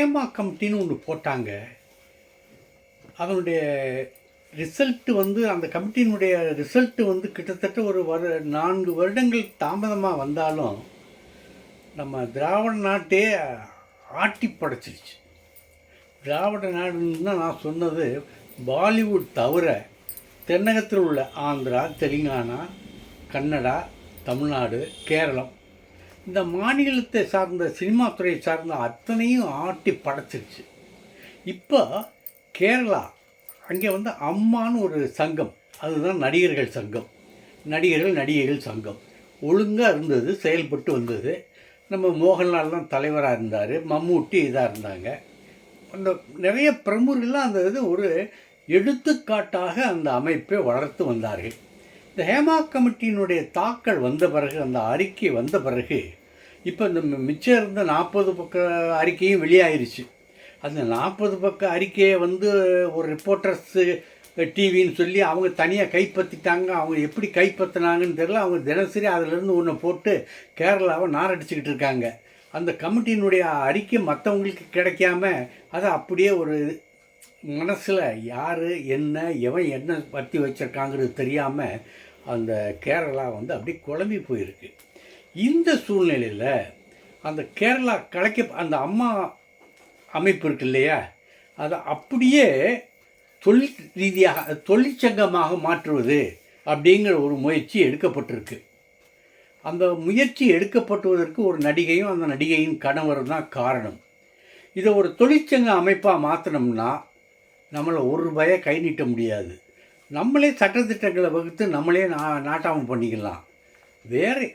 ஒரு ஹேமா கமிட்டின்னு ஒன்று போட்டாங்க. அதனுடைய ரிசல்ட்டு வந்து அந்த கமிட்டியினுடைய ரிசல்ட்டு வந்து கிட்டத்தட்ட ஒரு வரு நான்கு வருடங்கள் தாமதமாக வந்தாலும் நம்ம திராவிட நாட்டே ஆட்டி படைச்சிருச்சு. திராவிட நாடுன்னு தான் நான் சொன்னது பாலிவுட் தவிர தென்னகத்தில் உள்ள ஆந்திரா தெலுங்கானா கன்னடா தமிழ்நாடு கேரளம் இந்த மாநிலத்தை சார்ந்த சினிமா துறையை சார்ந்த அத்தனையும் ஆட்டி படைச்சிருச்சு. இப்போ கேரளா அங்கே வந்து அம்மான்னு ஒரு சங்கம். அதுதான் நடிகர்கள் சங்கம். நடிகர்கள் நடிகைகள் சங்கம். ஒழுங்காக இருந்தது செயல்பட்டு வந்தது. நம்ம மோகன்லால் தான் தலைவராக இருந்தார் மம்மூட்டி இதாக இருந்தாங்க. அந்த நிறைய பிரமுகர்கள்லாம் அந்த இது ஒரு எடுத்துக்காட்டாக அந்த அமைப்பை வளர்த்து வந்தார்கள். இந்த ஹேமா கமிட்டியினுடைய தாக்கல் வந்த பிறகு அந்த அறிக்கை வந்த பிறகு இப்போ இந்த மி- மிச்சம் இருந்த நாற்பது பக்க அறிக்கையும் வெளியாயிருச்சு. அந்த நாற்பது பக்க அறிக்கையை வந்து ஒரு ரிப்போர்ட்டர்ஸு டிவின்னு சொல்லி அவங்க தனியாக கைப்பற்றிட்டாங்க அவங்க எப்படி கைப்பற்றினாங்கன்னு தெரில அவங்க தினசரி அதிலேருந்து ஒன்று போட்டு கேரளாவை நாரடிச்சுக்கிட்டு இருக்காங்க. அந்த கமிட்டியினுடைய அறிக்கை மற்றவங்களுக்கு கிடைக்காம அதை அப்படியே ஒரு மனசில் யார் என்ன எவன் என்ன பற்றி வச்சிருக்காங்கிறது தெரியாமல் அந்த கேரளா வந்து அப்படியே குழம்பி போயிருக்கு. இந்த சூழ்நிலையில் அந்த கேரளா கலைக்க அந்த அம்மா அமைப்பு இருக்கு இல்லையா? அதை அப்படியே தொழில் ரீதியாக தொழிற்சங்கமாக மாற்றுவது அப்படிங்கிற ஒரு முயற்சி எடுக்கப்பட்டிருக்கு. அந்த முயற்சி எடுக்கப்பட்டுவதற்கு ஒரு நடிகையும் அந்த நடிகையின் கணவரும் தான் காரணம். இதை ஒரு தொழிற்சங்க அமைப்பாக மாற்றினோம்னா நம்மளை ஒரு ரூபாயை கை நீட்ட முடியாது. நம்மளே சட்டத்திட்டங்களை வகுத்து நம்மளே நா நாட்டாமல் பண்ணிக்கலாம். வேறு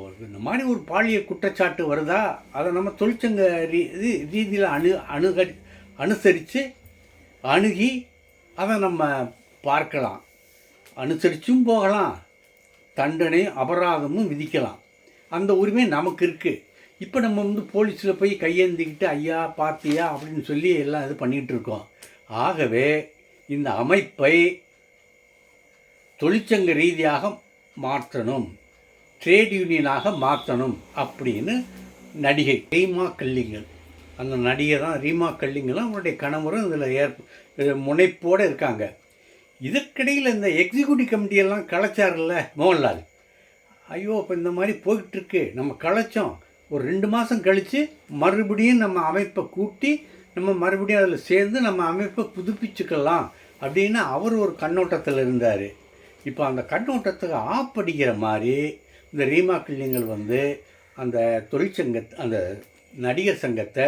ஒரு இந்த மாதிரி ஒரு பாலியல் குற்றச்சாட்டு வருதா அதை நம்ம தொழிற்சங்க ரீ ரீதியில் அணு அணுக அனுசரித்து அணுகி அதை நம்ம பார்க்கலாம். அனுசரிச்சும் போகலாம். தண்டனை அபராதமும் விதிக்கலாம். அந்த உரிமை நமக்கு இருக்குது இப்போ நம்ம வந்து போலீஸில் போய் கையேந்திக்கிட்டு ஐயா பார்த்தியா அப்படின்னு சொல்லி எல்லாம் இது பண்ணிகிட்டு இருக்கோம். ஆகவே இந்த அமைப்பை தொழிற்சங்க ரீதியாக மாற்றணும். ட்ரேட் யூனியனாக மாற்றணும் அப்படின்னு நடிகை ரீமா கல்லிங்கல் அந்த நடிகை தான் ரீமா கல்லிங்கலும் அவருடைய கணவரும் இதில் ஏற்ப முனைப்போடு இருக்காங்க. இதற்கிடையில் இந்த எக்ஸிக்யூட்டிவ் கமிட்டியெல்லாம் கலைச்சார்ல மோகன்லால். ஐயோ இப்போ இந்த மாதிரி போயிட்டுருக்கு. நம்ம கலைச்சோம். ஒரு ரெண்டு மாதம் கழித்து மறுபடியும் நம்ம அமைப்பை கூட்டி நம்ம மறுபடியும் அதில் சேர்ந்து நம்ம அமைப்பை புதுப்பிச்சுக்கலாம் அப்படின்னு அவர் ஒரு கண்ணோட்டத்தில் இருந்தார். இப்போ அந்த கண்ணோட்டத்துக்கு ஆப்படிக்கிற மாதிரி இந்த ரீமா கிள்ளிங்கள் வந்து அந்த தொழிற்சங்க அந்த நடிகர் சங்கத்தை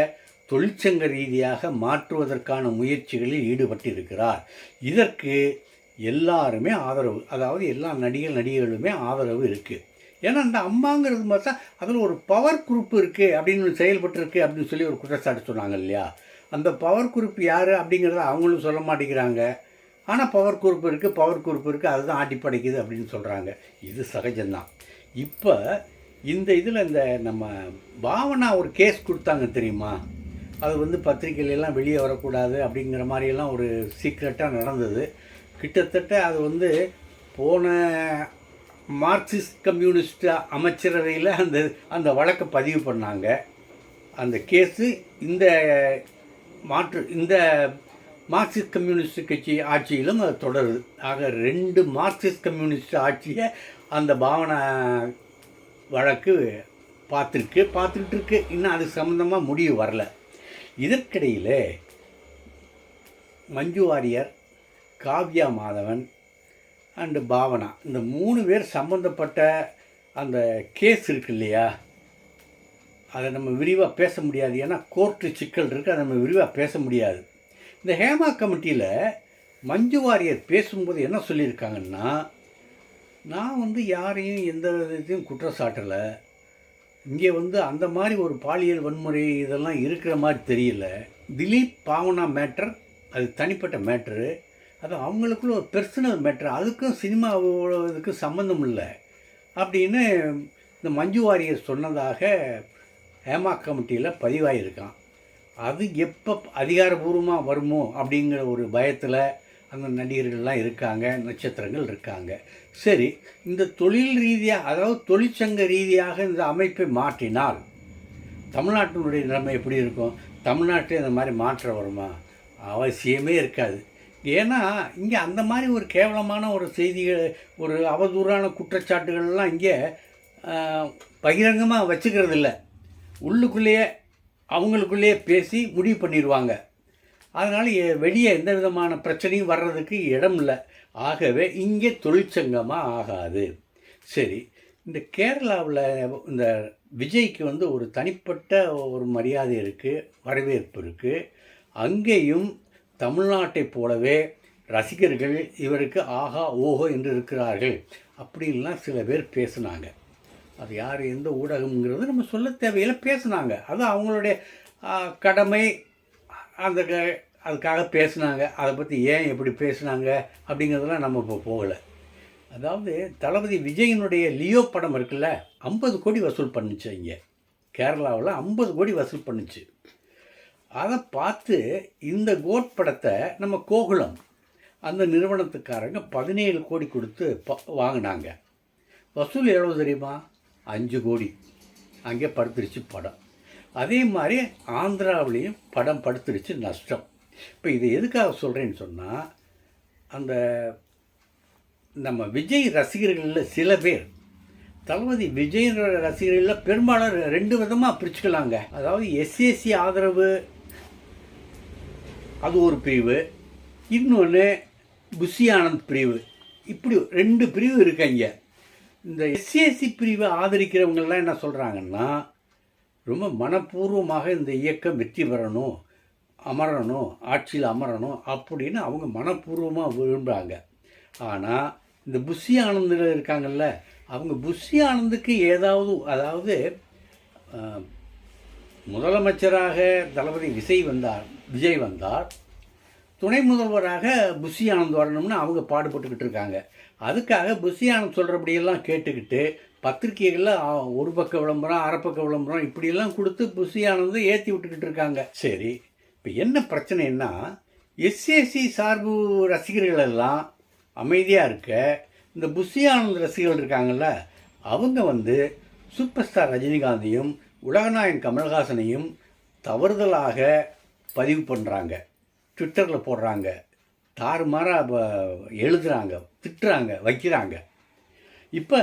தொழிற்சங்க ரீதியாக மாற்றுவதற்கான முயற்சிகளில் ஈடுபட்டிருக்கிறார். இதற்கு எல்லாருமே ஆதரவு அதாவது எல்லா நடிகர் நடிகர்களுமே ஆதரவு இருக்குது ஏன்னா அந்த அம்மாங்கிறது பார்த்தா அதில் ஒரு பவர் குரூப் இருக்குது அப்படின்னு செயல்பட்டுருக்கு அப்படின்னு சொல்லி ஒரு குற்றச்சாட்டு சொன்னாங்க இல்லையா? அந்த பவர் குரூப் யார் அப்படிங்கிறத அவங்களும் சொல்ல மாட்டேங்கிறாங்க. ஆனால் பவர் குரூப் இருக்குது பவர் குரூப் இருக்குது அதுதான் ஆட்டி படைக்குது அப்படின்னு சொல்கிறாங்க இது சகஜம்தான். இப்போ இந்த இதில் இந்த நம்ம பாவனா ஒரு கேஸ் கொடுத்தாங்க தெரியுமா? அது வந்து பத்திரிகையிலலாம் வெளியே வரக்கூடாது அப்படிங்கிற மாதிரியெல்லாம் ஒரு சீக்ரெட்டாக நடந்தது. கிட்டத்தட்ட அது வந்து போன மார்க்சிஸ்ட் கம்யூனிஸ்ட் அமைச்சரவையில் அந்த அந்த வழக்கை பதிவு பண்ணாங்க. அந்த கேஸு இந்த மாற்று இந்த மார்க்சிஸ்ட் கம்யூனிஸ்ட் கட்சி ஆட்சியிலும் அது தொடருது. ஆக ரெண்டு மார்க்சிஸ்ட் கம்யூனிஸ்ட் ஆட்சியை அந்த பாவனை வழக்கு பார்த்துருக்கு பார்த்துக்கிட்டு இருக்கு இன்னும் அது சம்மந்தமாக முடிவு வரல. இதற்கிடையில் மஞ்சு வாரியர் காவ்யா மாதவன் அண்டு பாவனா இந்த மூணு பேர் சம்மந்தப்பட்ட அந்த கேஸ் இருக்கு இல்லையா? அதை நம்ம விரிவாக பேச முடியாது. ஏன்னா கோர்ட்டு சிக்கல் இருக்குது அதை நம்ம விரிவாக பேச முடியாது. இந்த ஹேமா கமிட்டியில் மஞ்சு வாரியர் பேசும்போது என்ன சொல்லியிருக்காங்கன்னா நான் வந்து யாரையும் எந்த இதையும் குற்றம் சாட்டலை இங்கே வந்து அந்த மாதிரி ஒரு பாலியல் வன்முறை இதெல்லாம் இருக்கிற மாதிரி தெரியல. திலீப் பாவனா மேட்டர் அது தனிப்பட்ட மேட்ரு அது அவங்களுக்குள்ள ஒரு பர்சனல் மேட்ரு அதுக்கும் சினிமாவுக்கு சம்மந்தம் இல்லை. அப்படின்னு இந்த மஞ்சு வாரியர் சொன்னதாக ஹேமா கமிட்டியில் பதிவாகியிருக்கான் அது எப்போ அதிகாரபூர்வமாக வருமோ அப்படிங்கிற ஒரு பயத்தில் அந்த நடிகர்கள்லாம் இருக்காங்க நட்சத்திரங்கள் இருக்காங்க. சரி இந்த தொழில் ரீதியாக அதாவது தொழிற்சங்க ரீதியாக இந்த அமைப்பை மாற்றினால் தமிழ்நாட்டினுடைய நிலைமை எப்படி இருக்கும்? தமிழ்நாட்டில் இந்த மாதிரி மாற்றம் வருமா? அவசியமே இருக்காது. ஏன்னா இங்கே அந்த மாதிரி ஒரு கேவலமான ஒரு செய்திகள் ஒரு அவதூறான குற்றச்சாட்டுகள்லாம் இங்கே பகிரங்கமாக வச்சுக்கிறது இல்லை உள்ளுக்குள்ளேயே அவங்களுக்குள்ளேயே பேசி முடிவு பண்ணிடுவாங்க. அதனால் எ- வெளியே எந்த விதமான பிரச்சனையும் வர்றதுக்கு இடம் இல்லை. ஆகவே இங்கே தொழிற்சங்கமாக ஆகாது. சரி இந்த கேரளாவில் இந்த விஜய்க்கு வந்து ஒரு தனிப்பட்ட ஒரு மரியாதை இருக்குது வரவேற்பு இருக்குது அங்கேயும் தமிழ்நாட்டைப் போலவே ரசிகர்கள் இவருக்கு ஆஹா ஓஹோ என்று இருக்கிறார்கள். அப்படின்லாம் சில பேர் பேசுனாங்க. அது யார் எந்த ஊடகம்ங்கிறது நம்ம சொல்ல தேவையில்லை பேசுனாங்க. அது அவங்களுடைய கடமை. அந்த க- அதுக்காக பேசுனாங்க. அதை பற்றி ஏன் எப்படி பேசுனாங்க அப்படிங்கிறதெல்லாம் நம்ம இப்போ போகலை. அதாவது தளபதி விஜயனுடைய லியோ படம் இருக்குல்ல ஐம்பது கோடி வசூல் பண்ணுச்சு இங்கே. கேரளாவில் ஐம்பது கோடி வசூல் பண்ணுச்சு. அதை பார்த்து இந்த கோட் படத்தை நம்ம கோகுலம் அந்த நிறுவனத்துக்காரங்க பதினேழு கோடி கொடுத்து ப வாங்கினாங்க. வசூல் எவ்வளோ தெரியுமா? அஞ்சு கோடி. அங்கே படுத்துருச்சு படம். அதே மாதிரி ஆந்திராவிலையும் படம் படுத்துருச்சு நஷ்டம். இப்போ இது எதுக்காக சொல்கிறேன்னு சொன்னால் அந்த நம்ம விஜய் ரசிகர்களில் சில பேர் தளபதி விஜய் ரசிகர்களில் பெரும்பாலும் ரெண்டு விதமாக பிரிச்சுக்கலாங்க. அதாவது எஸ்எஸ்சி ஆதரவு அது ஒரு பிரிவு இன்னொன்று புஷி ஆனந்த் பிரிவு. இப்படி ரெண்டு பிரிவு இருக்கு இங்கே இந்த எஸ்சிஎஸ்சி பிரிவை ஆதரிக்கிறவங்கெல்லாம் என்ன சொல்கிறாங்கன்னா ரொம்ப மனப்பூர்வமாக இந்த இயக்கம் வெற்றி பெறணும் அமரணும் ஆட்சியில் அமரணும் அப்படின்னு அவங்க மனப்பூர்வமாக விரும்புகிறாங்க ஆனால் இந்த புஷி ஆனந்தில் இருக்காங்கல்ல அவங்க புஷி ஆனந்துக்கு ஏதாவது அதாவது முதலமைச்சராக தளபதி விஜய் வந்தார் விஜய் வந்தார் துணை முதல்வராக புஷி ஆனந்த் வரணும்னு அவங்க பாடுபட்டுக்கிட்டு இருக்காங்க. அதுக்காக புஷி ஆனந்த் சொல்கிறபடியெல்லாம் கேட்டுக்கிட்டு பத்திரிகைகளில் ஒரு பக்க விளம்பரம் அரை பக்க விளம்பரம் இப்படியெல்லாம் கொடுத்து புஷி ஆனந்த் ஏற்றி விட்டுக்கிட்டு இருக்காங்க. சரி இப்போ என்ன பிரச்சனைன்னா எஸ்ஏசி சார்பு ரசிகர்கள் எல்லாம் அமைதியாக இருக்க இந்த புஷி ஆனந்த் ரசிகர்கள் இருக்காங்கல்ல அவங்க வந்து சூப்பர் ஸ்டார் ரஜினிகாந்தையும் உலகநாயகன் கமல்ஹாசனையும் தவறுதலாக பதிவு பண்ணுறாங்க ட்விட்டரில் போடுறாங்க. தாறுமாறாக எழுதுகிறாங்க திட்டுறாங்க வைக்கிறாங்க. இப்போ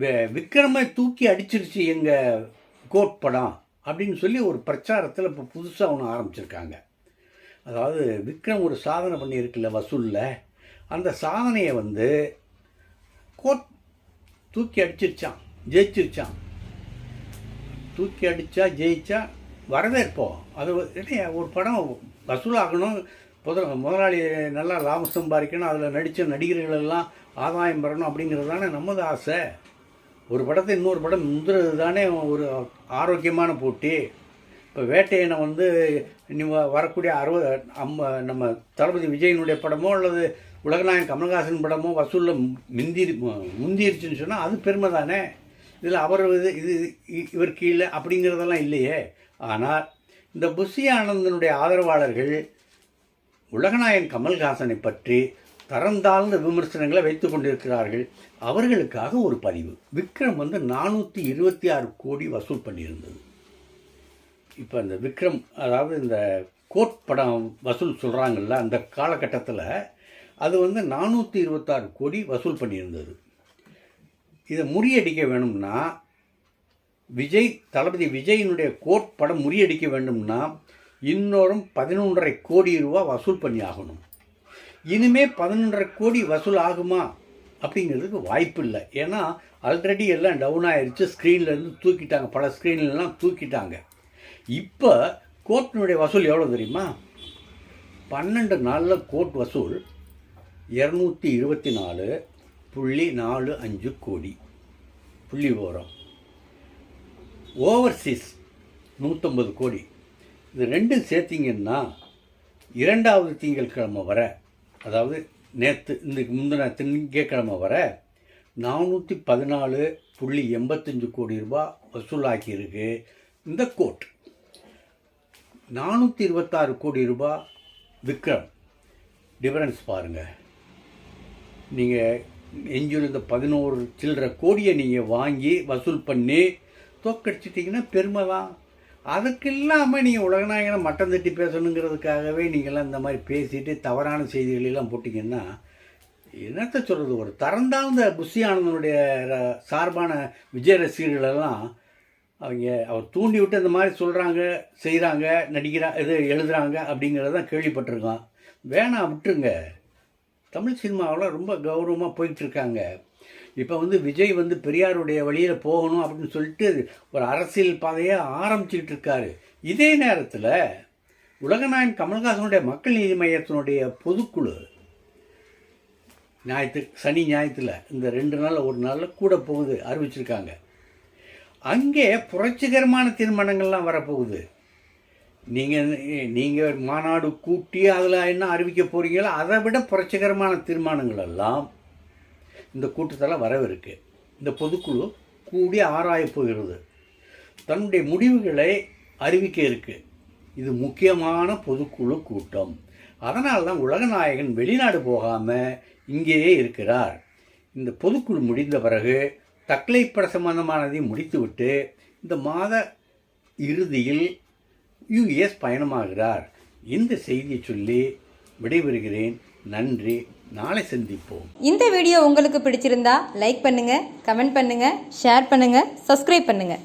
விக்ரமை தூக்கி அடிச்சிருச்சு எங்கள் கோட் படம் அப்படின்னு சொல்லி ஒரு பிரச்சாரத்தில் இப்போ புதுசாக ஒன்று ஆரம்பிச்சிருக்காங்க. அதாவது விக்ரம் ஒரு சாதனை பண்ணியிருக்குல்ல வசூலில். அந்த சாதனையை வந்து கோட் தூக்கி அடிச்சிருச்சான் ஜெயிச்சிருச்சான் தூக்கி அடித்தா ஜெயிச்சா வரவேற்போம். அது ஒரு- ஒரு படம் வசூலாகணும். புத முதலாளி நல்லா லாபம் சம்பாதிக்கணும் அதில் நடித்த நடிகர்கள் எல்லாம் ஆதாயம் பெறணும் அப்படிங்கிறது தானே நமது ஆசை. ஒரு படத்தை இன்னொரு படம் முந்துறது தானே ஒரு ஆரோக்கியமான போட்டி. இப்போ வேட்டையனை வந்து இனி வ- வரக்கூடிய அறுபது அம்ம நம்ம தளபதி விஜயனுடைய படமோ அல்லது உலகநாயகன் கமல்ஹாசன் படமோ வசூலில் முந்தி முந்திருச்சுன்னு சொன்னால் அது பெருமை தானே இதில் அவர் இது இது இ- இவர் கீழே அப்படிங்கிறதெல்லாம் இல்லையே. ஆனால் இந்த புஷி ஆனந்தனுடைய ஆதரவாளர்கள் உலகநாயன் கமல்ஹாசனை பற்றி தரந்தாழ்ந்த விமர்சனங்களை வைத்து கொண்டிருக்கிறார்கள். அவர்களுக்காக ஒரு பதிவு. விக்ரம் வந்து நானூற்றி இருபத்தி ஆறு கோடி வசூல் பண்ணியிருந்தது. இப்போ இந்த விக்ரம் அதாவது இந்த கோட் படம் வசூல் சொல்கிறாங்கல்ல அந்த காலகட்டத்தில் அது வந்து நானூற்றி இருபத்தாறு கோடி வசூல் பண்ணியிருந்தது. இதை முறியடிக்க வேணும்னா விஜய் தளபதி விஜயினுடைய கோட் படம் முறியடிக்க வேண்டும்னா இன்னொரும் பதினொன்றரை கோடி ரூபா வசூல் பண்ணி ஆகணும். இனிமே பதினொன்றரை கோடி வசூல் ஆகுமா? அப்படிங்கிறதுக்கு வாய்ப்பு இல்லை. ஏன்னா ஆல்ரெடி எல்லாம் டவுன் ஆயிடுச்சு ஸ்க்ரீன்லேருந்து தூக்கிட்டாங்க. பல ஸ்க்ரீன்லாம் தூக்கிட்டாங்க. இப்போ கோர்ட்டினுடைய வசூல் எவ்வளோ தெரியுமா? பன்னெண்டு நாளில் கோர்ட் வசூல் இரநூத்தி இருபத்தி நாலு புள்ளி நாலு அஞ்சு கோடி. புள்ளி விவரம். ஓவர்சீஸ் நூற்றம்பது கோடி. இது ரெண்டும் சேர்த்திங்கன்னா இரண்டாவது திங்கட்கிழமை வர அதாவது நேற்று இன்றைக்கு முந்தின திங்கட்கிழமை வர நானூற்றி பதினாலு புள்ளி எண்பத்தஞ்சு கோடி ரூபாய் வசூலாக்கியிருக்கு இந்த கோர்ட் நானூற்றி இருபத்தாறு கோடி ரூபா விக்ரம். டிஃபரன்ஸ் பாருங்கள் நீங்கள் எஞ்சியில் இந்த பதினோரு சில்லற கோடியை நீங்கள் வாங்கி வசூல் பண்ணி தோக்கடிச்சிட்டிங்கன்னா பெருமை தான் அதுக்கு இல்லாமல் நீங்கள் உலகநாயகனை மட்டம் தட்டி பேசணுங்கிறதுக்காகவே நீங்கள்லாம் இந்த மாதிரி பேசிட்டு தவறான செய்திகளெல்லாம் போட்டிங்கன்னா என்னத்த சொல்கிறது ஒரு தரந்தாழ்ந்த புஷி ஆனந்தனுடைய சார்பான விஜய ரசிகர்களெல்லாம் அவங்க அவர் தூண்டி விட்டு இந்த மாதிரி சொல்கிறாங்க செய்கிறாங்க நடிக்கிறா இது எழுதுறாங்க அப்படிங்கிறதான் கேள்விப்பட்டிருக்கோம் வேணாம் விட்டுருங்க. தமிழ் சினிமாவில் ரொம்ப கௌரவமாக போயிட்டுருக்காங்க. இப்போ வந்து விஜய் வந்து பெரியாருடைய வழியில் போகணும் அப்படின்னு சொல்லிட்டு ஒரு அரசியல் பாதையை ஆரம்பிச்சுக்கிட்டு இருக்காரு இதே நேரத்தில் உலகநாயன் கமல்ஹாசனுடைய மக்கள் நீதி மையத்தினுடைய பொதுக்குழு ஞாயிற்று சனி ஞாயிற்றுல இந்த ரெண்டு நாள் ஒரு நாளில் கூட போகுது அறிவிச்சிருக்காங்க. அங்கே புரட்சிகரமான தீர்மானங்கள்லாம் வரப்போகுது. நீங்கள் நீங்கள் மாநாடு கூட்டி அதில் என்ன அறிவிக்க போகிறீங்களோ அதை விட புரட்சிகரமான தீர்மானங்கள் எல்லாம் இந்த கூட்டத்தில் வரவிருக்கு. இந்த பொதுக்குழு கூடி ஆராய போகிறது. தன்னுடைய முடிவுகளை அறிவிக்க இருக்குது இது முக்கியமான பொதுக்குழு கூட்டம். அதனால் தான் உலகநாயகன் வெளிநாடு போகாமல் இங்கேயே இருக்கிறார். இந்த பொதுக்குழு முடிந்த பிறகு தக்லைப்பட சம்பந்தமானதை முடித்துவிட்டு இந்த மாத இறுதியில் யுஎஸ் பயணமாகிறார். இந்த செய்தியை சொல்லி விடைபெறுகிறேன். நன்றி. நாளை சந்திப்போம். இந்த வீடியோ உங்களுக்கு பிடிச்சிருந்தா லைக் பண்ணுங்க கமெண்ட் பண்ணுங்க ஷேர் பண்ணுங்க சப்ஸ்கிரைப் பண்ணுங்க.